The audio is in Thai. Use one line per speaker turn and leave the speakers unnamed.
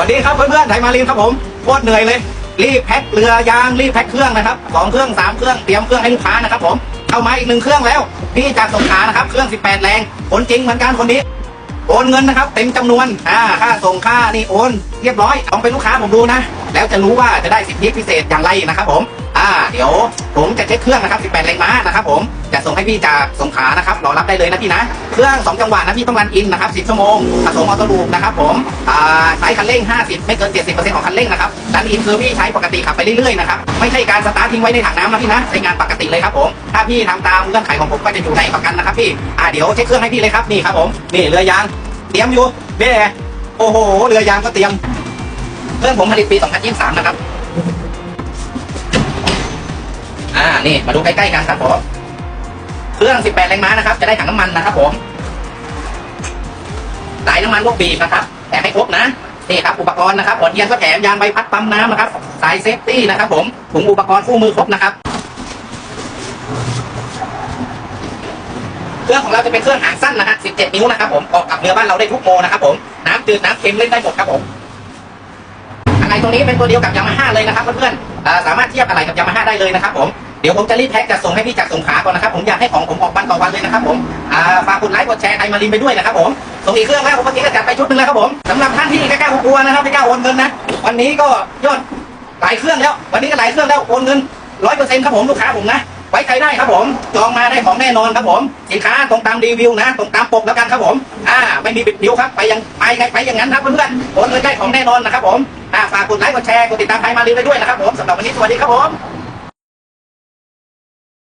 วัสดีครับเพื่อนๆไทยมารีนครับผมโคตรเหนื่อยเลย รีบแพ็คเรือยางรีบแพ็คเครื่องนะครับสองเครื่องสามเครื่องเตรียมเครื่องให้ลูกค้านะครับผมเข้ามาอีกหนึ่งเครื่องแล้วพี่จากสงขลานะครับเครื่อง 18 แรงผลจริงเหมือนกันคนนี้โอนเงินนะครับเต็มจำนวนอ่าค่าส่งค่านี่โอน เรียบร้อยลองเป็นลูกค้าผมดูนะ แล้วจะรู้ว่าจะได้สิทธิพิเศษอย่างไรนะครับผมอ่าเดี๋ยวผมจะเช็คเครื่องนะครับ 18 แรงม้านะครับผม จะส่งให้พี่จากสงขลานะครับรอรับได้เลยนะพี่นะเครื่อง2จังหวะนะพี่ต้องรันอินนะครับ 10 ชั่วโมงผสมออโต้ลูปนะครับผมอ่าใช้คันเร่ง 50 ไม่เกิน 70%ของคันเร่งนะครับรันอินคือพี่ใช้ปกติขับไปเรื่อยๆนะครับไม่ใช่การสตาร์ททิ้งไว้ในถังน้ำนะพี่นะใช้งานปกติเลยครับผมถ้าพี่ทำตามเงื่อนไขของผมก็จะอยู่ในประกันนะครับพี่อ่าเดี๋ยวเช็คเครื่องให้พี่เลยครับนี่ครับผมนี่เรือยางเตรียมอยู่เบ้โอ้โหเรือยางก็เตรียมเครื่องผมผลิตปี 2023 นะครับ อ่า นี่ มาดูใกล้ ๆ กันครับผม เครื่อง 18 แรงม้านะครับ จะได้ถังน้ำมันนะครับผมสายน้ำมันพวกบีบนะครับแถมให้ครบนะนี่ครับอุปกรณ์นะครับหัวเทียนก็แถมยางใบพัดปั๊มน้ำนะครับ สายเซฟตี้นะครับ ผมถุงอุปกรณ์คู่มือครบนะครับ เครื่องของเราจะเป็นเครื่องหางสั้นนะฮะ 17 นิ้วนะครับ ผมออกกับเรือบ้านเราได้ทุกโมนะครับผมน้ำจืดน้ำเค็มเล่นได้หมดครับผมอะไรตรงนี้เป็นตัวเดียวกับยามาฮ่าเลยนะครับเพื่อนๆสามารถเทียบอะไรกับยามาฮ่าได้เลยนะครับผม เดี๋ยวผมจะรีบแพ็คจะส่งให้พี่จากสงขลาก่อนนะครับผมอยากให้ของผมออกวันต่อวันเลยนะครับผมอ่าฝากกดไลค์กดแชร์ไทยมารินไปด้วยนะครับผมส่งอีกเครื่องแล้วผมเมื่อกี้ก็จัดไปชุดหนึงแล้วครับผมสำหรับท่านที่ไม่กล้ากลัวนะครับไม่กล้าโอนเงินนะวันนี้ก็ยอดหลายเครื่องแล้ว วันนี้ก็หลายเครื่องแล้วโอนเงินร้อยเปอร์เซ็นต์ครับผมลูกค้าผมนะไว้ใจได้ครับผมจองมาได้ของแน่นอนครับผมสินค้าตรงตามรีวิวนะ ตรงตามปกแล้วกันครับผมอ่าไม่มีบิดบิวครับไปยังไปไงไปอย่างนั้นครับเพื่อนๆโอนเงินได้ของแน่นอนนะครับผมอ่าฝากกดไลค์กดแชร์กดติดตามไทยมารีไปด้วยนะครับผมสำหรับวันนี้สวัสดีครับผม